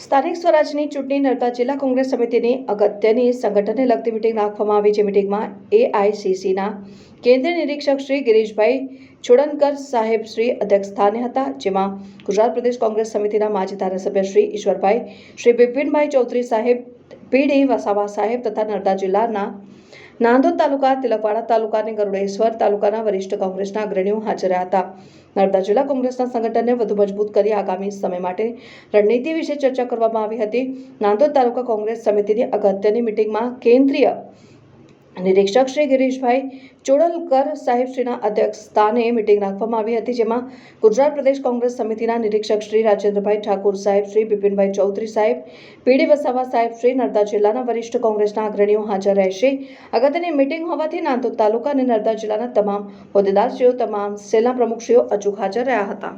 સ્થાનિક સ્વરાજની ચૂંટણી નડતા જિલ્લા કોંગ્રેસ સમિતિની અગત્યની સંગઠનને લગતી મિટિંગ રાખવામાં આવી જે મિટિંગમાં એઆઈસીસીના કેન્દ્રીય નિરીક્ષક શ્રી ગિરીશભાઈ છોડનકર સાહેબ શ્રી અધ્યક્ષ સ્થાને હતા, જેમાં ગુજરાત પ્રદેશ કોંગ્રેસ સમિતિના માજી ધારાસભ્ય શ્રી ઈશ્વરભાઈ, શ્રી બિપિનભાઈ ચૌધરી સાહેબ પીડી વસાવા સાહેબ તથા નર્મદા જિલ્લાના નાંદોદ તાલુકા, તિલકવાડા તાલુકાની ગરુડેશ્વર તાલુકાના વરિષ્ઠ કોંગ્રેસના અગ્રણીઓ હાજર હતા. નર્મદા જિલ્લા કોંગ્રેસના સંગઠનને વધુ મજબૂત કરી આગામી સમય માટે રણનીતિ વિશે ચર્ચા કરવામાં આવી હતી. નાંદોદ તાલુકા કોંગ્રેસ સમિતિની અગત્યની મિટિંગમાં કેન્દ્રીય નિરીક્ષક શ્રી ગિરીશભાઈ ચોડલકર સાહેબશ્રીના અધ્યક્ષ સ્થાને મિટિંગ રાખવામાં આવી હતી, જેમાં ગુજરાત પ્રદેશ કોંગ્રેસ સમિતિના નિરીક્ષક શ્રી રાજેન્દ્રભાઈ ઠાકુર સાહેબ શ્રી, બિપિનભાઈ ચૌધરી સાહેબ, પીડી વસાવા સાહેબ શ્રી, નર્મદા જિલ્લાના વરિષ્ઠ કોંગ્રેસના અગ્રણીઓ હાજર રહેશે. અગત્યની મિટિંગ હોવાથી નાંદોદ તાલુકા અને નર્મદા જિલ્લાના તમામ હોદ્દેદારશ્રીઓ, તમામ સેલના પ્રમુખશ્રીઓ અચૂક હાજર રહ્યા હતા.